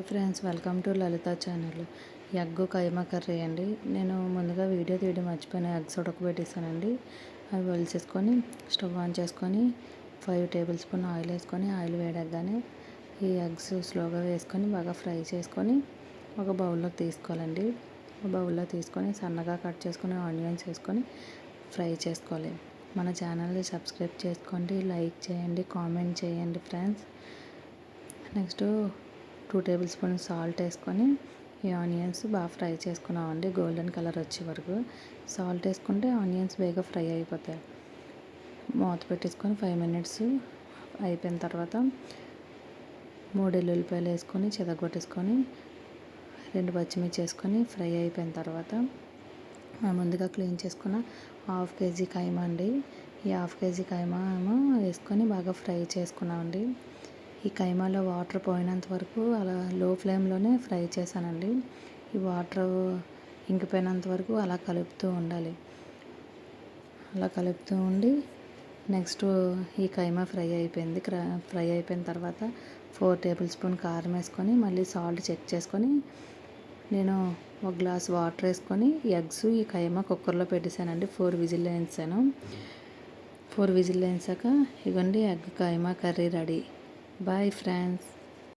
Hi friends welcome to Lalitha channel. Egg keema curry అండి. నేను ముందుగా వీడియో తీయడం మర్చిపోయిన ఎగ్స్ ఉడకబెట్టేసానండి. అవి వలిచేసుకొని స్టవ్ ఆన్ చేసుకొని ఫైవ్ టేబుల్ స్పూన్ ఆయిల్ వేసుకొని ఆయిల్ వేడగానే ఈ ఎగ్స్ స్లోగా వేసుకొని బాగా ఫ్రై చేసుకొని ఒక బౌల్లో తీసుకోవాలండి. బౌల్లో తీసుకొని సన్నగా కట్ చేసుకొని ఆనియన్స్ వేసుకొని ఫ్రై చేసుకోవాలి. మన ఛానల్ని సబ్స్క్రైబ్ చేసుకోండి లైక్ చేయండి కామెంట్ చేయండి friends. Next two tablespoon salt వేసుకొని ఈ ఆనియన్స్ బాగా ఫ్రై చేసుకున్నామండి. గోల్డెన్ కలర్ వచ్చే వరకు. సాల్ట్ వేసుకుంటే ఆనియన్స్ వేగ ఫ్రై అయిపోతాయి. మూత పెట్టేసుకొని ఫైవ్ మినిట్స్ అయిపోయిన తర్వాత మూడు ఎల్లుల్లిపాయలు వేసుకొని చెదగొట్టేసుకొని రెండు పచ్చిమిర్చి వేసుకొని ఫ్రై అయిపోయిన తర్వాత ముందుగా క్లీన్ చేసుకున్న హాఫ్ కేజీ కైమా అండి. ఈ హాఫ్ కేజీ కైమా ఏమో వేసుకొని బాగా ఫ్రై చేసుకున్నామండి. ఈ కైమాలో వాటర్ పోయినంత వరకు అలా లో ఫ్లేమ్లోనే ఫ్రై చేశానండి. ఈ వాటర్ ఇంకిపోయినంత వరకు అలా కలుపుతూ ఉండాలి. అలా కలుపుతూ ఉండి నెక్స్ట్ ఈ కైమా ఫ్రై అయిపోయింది. ఫ్రై అయిపోయిన తర్వాత ఫోర్ టేబుల్ స్పూన్ కారం వేసుకొని మళ్ళీ సాల్ట్ చెక్ చేసుకొని నేను ఒక గ్లాస్ వాటర్ వేసుకొని ఎగ్స్ ఈ కైమా కుక్కర్లో పెట్టేశానండి. ఫోర్ విజిల్ వేయించాను ఫోర్ విజిల్ వేయించాక ఇవ్వండి egg keema curry ready. Bye friends.